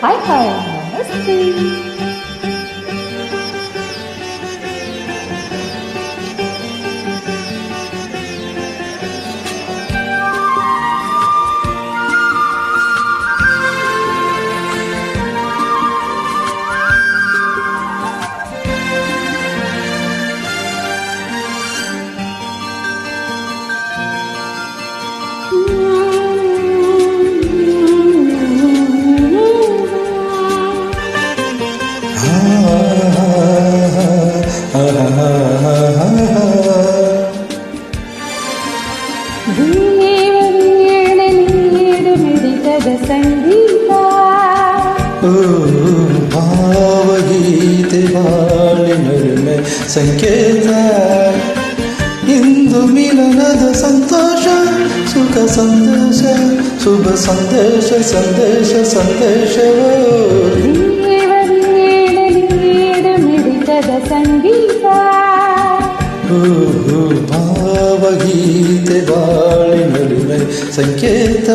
Hi, hi, Namaste. ಭಾವಗೀತೆ ಬಾಳಿನೊಲುಮೆ ಸಂಕೇತ ಇಂದು ಮಿಲನದ ಸಂತೋಷ ಸುಖ ಸಂದೇಶ ಶುಭ ಸಂದೇಶ ಸಂದೇಶ ಸಂದೇಶವೋ ಮಿಡಿತದ ಸಂಗೀತ. ಓ ಬಾಳಿ ನಡುವೆ ಸಂಕೇತ.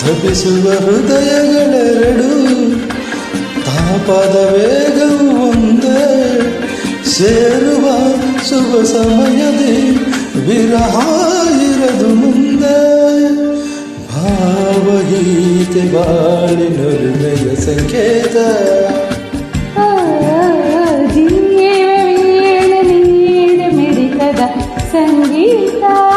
ತಪಿಸುವ ಹೃದಯಗಳೆರಡು ತಾಪದ ವೇಗವು ಒಂದೇ. ಸೇರುವ ಶುಭ ಸಮಯದಿ ವಿರಹ ಇರದು ಮುಂದೆ. ಭಾವಗೀತೆ ಬಾಳಿನೊಲುಮೆಯ ಸಂಕೇತ. Sita.